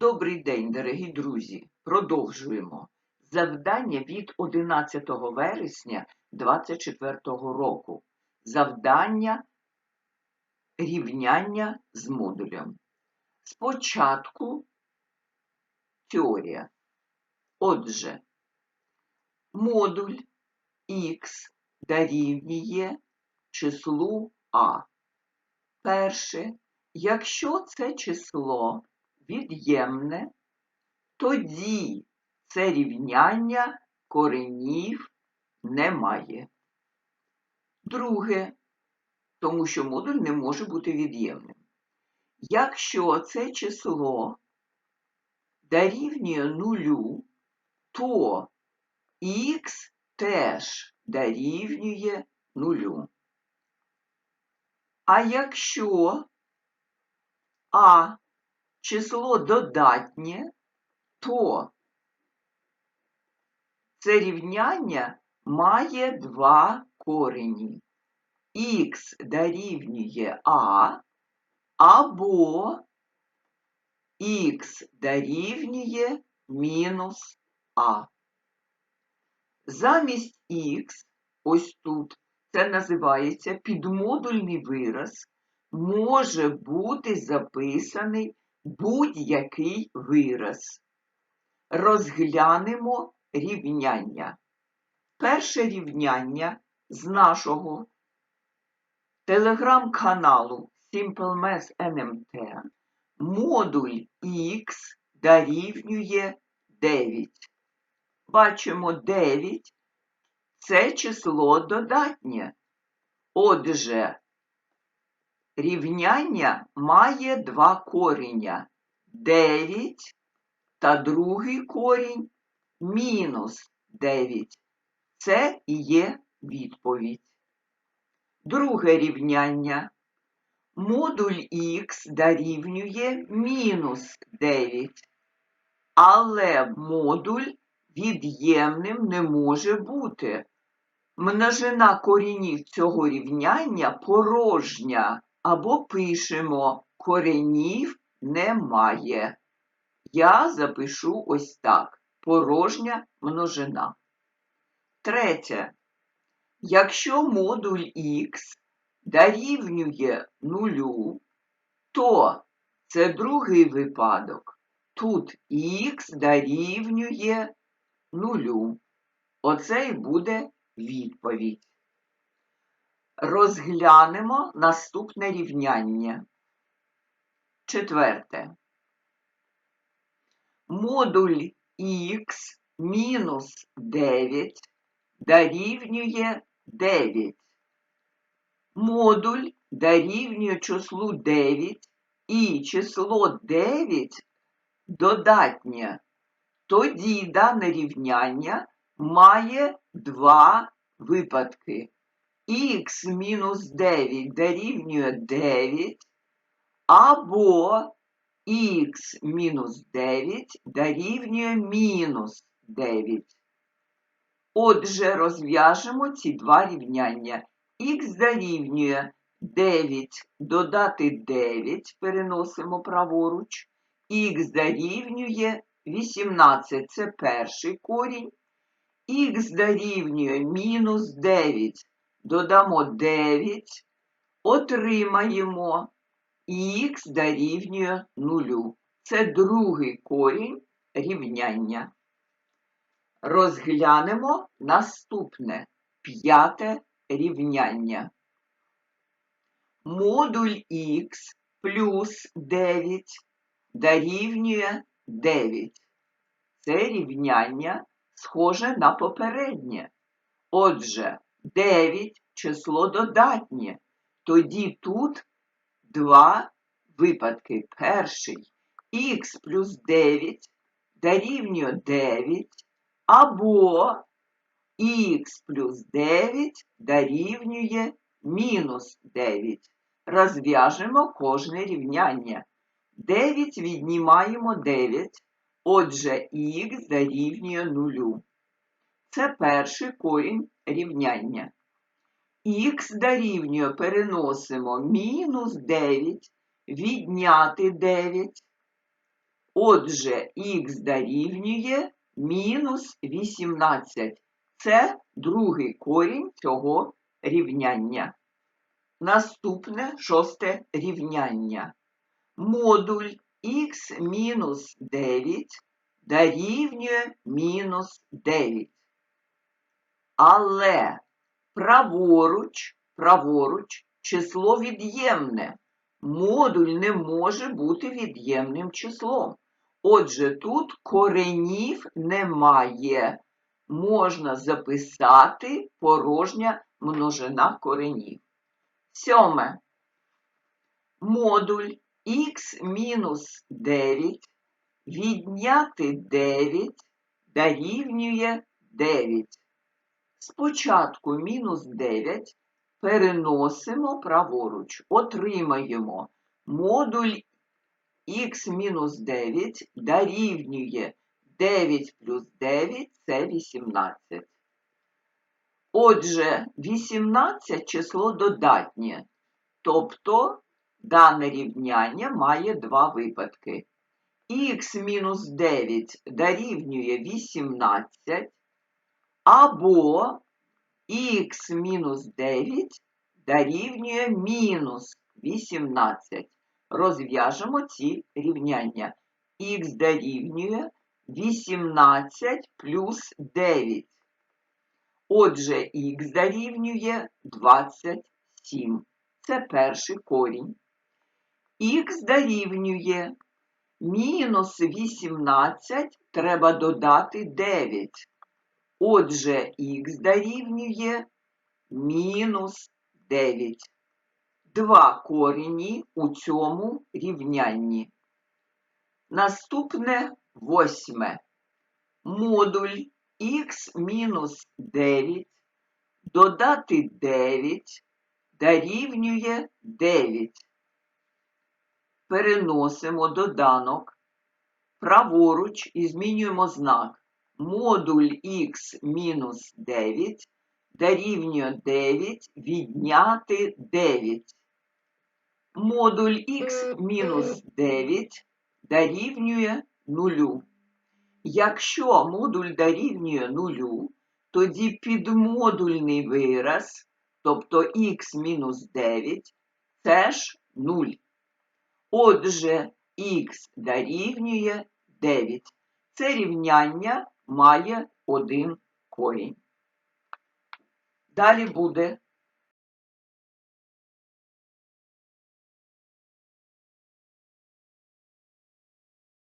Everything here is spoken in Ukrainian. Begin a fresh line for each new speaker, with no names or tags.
Добрий день, дорогі друзі! Продовжуємо. Завдання від 11 вересня 2024 року. Завдання рівняння з модулем. Спочатку теорія. Отже, модуль х дорівнює числу А. Перше, якщо це число від'ємне, тоді це рівняння коренів немає. Друге, тому що модуль не може бути від'ємним. Якщо це число дорівнює нулю, то х теж дорівнює нулю. А якщо а число додатнє, то це рівняння має два корені. Х дорівнює А або х дорівнює мінус А. Замість х, ось тут, це називається підмодульний вираз, може бути записаний будь-який вираз. Розглянемо рівняння. Перше рівняння з нашого телеграм-каналу SimpleMath NMT модуль Х дорівнює 9. Бачимо 9 це число додатнє. Отже, рівняння має два коріння 9 та другий корінь мінус 9. Це і є відповідь. Друге рівняння. Модуль х дорівнює мінус 9, але модуль від'ємним не може бути. Множина корінів цього рівняння порожня, або пишемо коренів немає. Я запишу ось так: порожня множина. Третє. Якщо модуль х дорівнює нулю, то це другий випадок. Тут х дорівнює нулю. Оце і буде відповідь. Розглянемо наступне рівняння. Четверте. Модуль х мінус 9 дорівнює 9. Модуль дорівнює числу 9 і число 9 додатнє. Тоді дане рівняння має два випадки. Х мінус 9 дорівнює 9, або х мінус 9 дорівнює мінус 9. Отже, розв'яжемо ці два рівняння. х дорівнює 9 додати 9, переносимо праворуч, х дорівнює 18 це перший корінь, х дорівнює мінус 9, додамо 9, отримаємо х дорівнює 0. Це другий корінь рівняння. Розглянемо наступне п'яте рівняння. Модуль х плюс 9 дорівнює 9. Це рівняння схоже на попереднє. Отже, 9 число додатнє. Тоді тут два випадки. Перший х плюс 9 дорівнює 9, або х плюс 9 дорівнює мінус 9. Розв'яжемо кожне рівняння. 9 віднімаємо 9, отже х дорівнює 0. Це перший корінь рівняння. Х дорівнює переносимо мінус 9, відняти 9, Отже, х дорівнює мінус 18. Це другий корінь цього рівняння. Наступне шосте рівняння. Модуль х мінус 9 дорівнює мінус 9. Але праворуч, праворуч число від'ємне. Модуль не може бути від'ємним числом. Отже, тут коренів немає. Можна записати порожня множина коренів. Сьоме. Модуль х мінус 9 відняти 9 дорівнює 9. Спочатку мінус 9 переносимо праворуч, отримаємо модуль х мінус 9 дорівнює 9 плюс 9 це 18. Отже, 18 число додатнє, тобто дане рівняння має два випадки. х мінус 9 дорівнює 18, або х мінус 9 дорівнює мінус 18. Розв'яжемо ці рівняння. х дорівнює 18 плюс 9. Отже, х дорівнює 27. Це перший корінь. х дорівнює мінус 18 треба додати 9. Отже, х дорівнює мінус 9. Два корені у цьому рівнянні. Наступне восьме. Модуль х мінус 9 додати 9 дорівнює 9. Переносимо доданок праворуч і змінюємо знак. Модуль х мінус 9 дорівнює 9 відняти 9. Модуль х мінус 9 дорівнює 0. Якщо модуль дорівнює 0, тоді підмодульний вираз, тобто х мінус 9, це ж 0. Отже, х дорівнює 9. Це рівняння має один корінь. Далі буде